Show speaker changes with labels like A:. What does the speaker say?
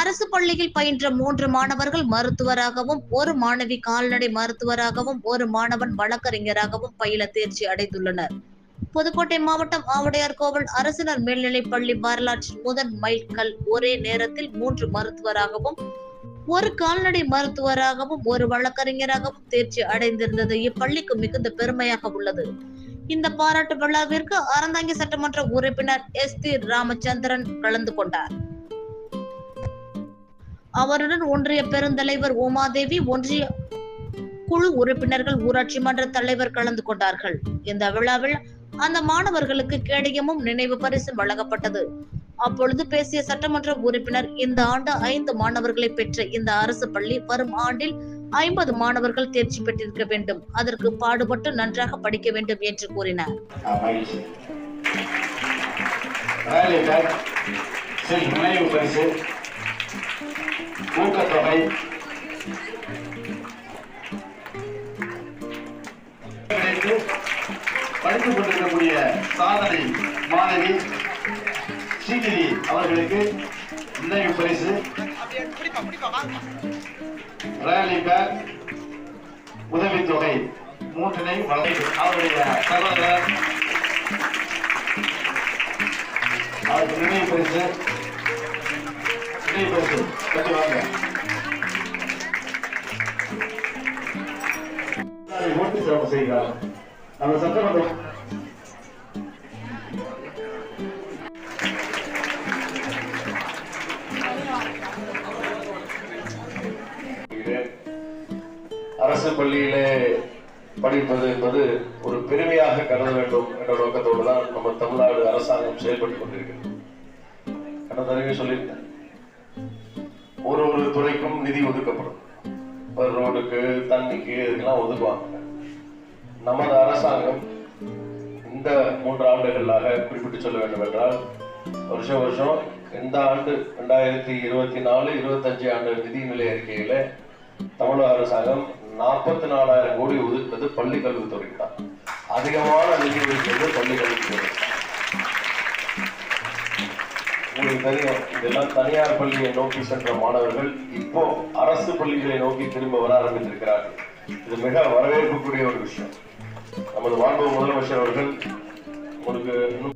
A: அரசு பள்ளியில் பயின்ற மூன்று மாணவர்கள் மருத்துவராகவும் ஒரு மாணவி கால்நடை மருத்துவராகவும் ஒரு மாணவன் வழக்கறிஞராகவும் பயில தேர்ச்சி அடைந்துள்ளனர். புதுக்கோட்டை மாவட்டம் ஆவுடையார் கோவில் அரசினர் மேல்நிலைப் பள்ளி வரலாற்றில் முதன் மைல்கல் ஒரே நேரத்தில் மூன்று மருத்துவராகவும் ஒரு கால்நடை மருத்துவராகவும் ஒரு வழக்கறிஞராகவும் தேர்ச்சி அடைந்திருந்தது. இப்பள்ளிக்கு மிகுந்த பெருமையாக உள்ளது. இந்த பாராட்டு விழாவிற்கு அறந்தாங்கி சட்டமன்ற உறுப்பினர் எஸ் தி ராமச்சந்திரன் கலந்து கொண்டார். அவருடன் ஒன்றிய பெருந்தலைவர் உமாதேவி ஒன்றிய குழு உறுப்பினர்கள் ஊராட்சி மன்ற தலைவர் கலந்து கொண்டார்கள். இந்த விழாவில் அந்த மாணவர்களுக்கு கேடயமும் நினைவு பரிசும் வழங்கப்பட்டது. அப்பொழுது பேசிய சட்டமன்ற உறுப்பினர் இந்த ஆண்டு ஐந்து மாணவர்களை பெற்ற இந்த அரசு பள்ளி வரும் ஆண்டில் ஐம்பது மாணவர்கள் தேர்ச்சி பெற்றிருக்க வேண்டும். அதற்கு பாடுபட்டு நன்றாக படிக்க வேண்டும் என்று கூறினார்.
B: சரி நினைவு பரிசு. ஊக்கத்தொகை படித்துக் கொண்டிருக்கக்கூடிய சாதனை மாணவி ஸ்ரீநிதி அவர்களுக்கு நினைவு பரிசு. ரயில்வேக்கார் உதவித்தொகை மூன்றினை வழங்கி அவருடைய சகோதரர். அவருக்கு நினைவு பரிசு. நினைவு வாங்க ஓட்டு சிறப்பு செய்கிறார் நம்ம சட்டமன்றம் அரசு பள்ளியிலே படிப்பது என்பது ஒரு பெருமையாக கருத வேண்டும் என்ற நோக்கத்தோடு தான் நம்ம தமிழ்நாடு அரசாங்கம் செயல்பட்டு கொண்டிருக்கிறது. கடந்த தடவை சொல்லியிருந்தேன். ஒரு ஒரு துறைக்கும் நிதி ஒதுக்கப்படும். ஒரு ரோடுக்கு தண்ணிக்கு இதுக்கெல்லாம் ஒதுக்குவாங்க. நமது அரசாங்கம் இந்த மூன்று ஆண்டுகளாக குறிப்பிட்டு சொல்ல வேண்டும் என்றால் வருஷம் வருஷம் இந்த ஆண்டு ரெண்டாயிரத்தி இருபத்தி நாலு இருபத்தஞ்சு ஆண்டு நிதிநிலை அறிக்கையில தமிழக அரசாங்கம் நாற்பத்தி நாலாயிரம் கோடி ஒதுக்குவது பள்ளி கல்வித்துறைக்கு தான். அதிகமான நிதி ஒதுக்கிறது பள்ளி கல்வித்துறை உங்களுக்கு தெரியும் இதெல்லாம் தனியார் பள்ளியை நோக்கி சென்ற மாணவர்கள் இப்போ அரசு பள்ளிகளை நோக்கி திரும்ப வர ஆரம்பித்திருக்கிறார்கள். இது மிக வரவேற்புக்குரிய ஒரு விஷயம். நமது மாண்பு முதலமைச்சர் அவர்கள் உங்களுக்கு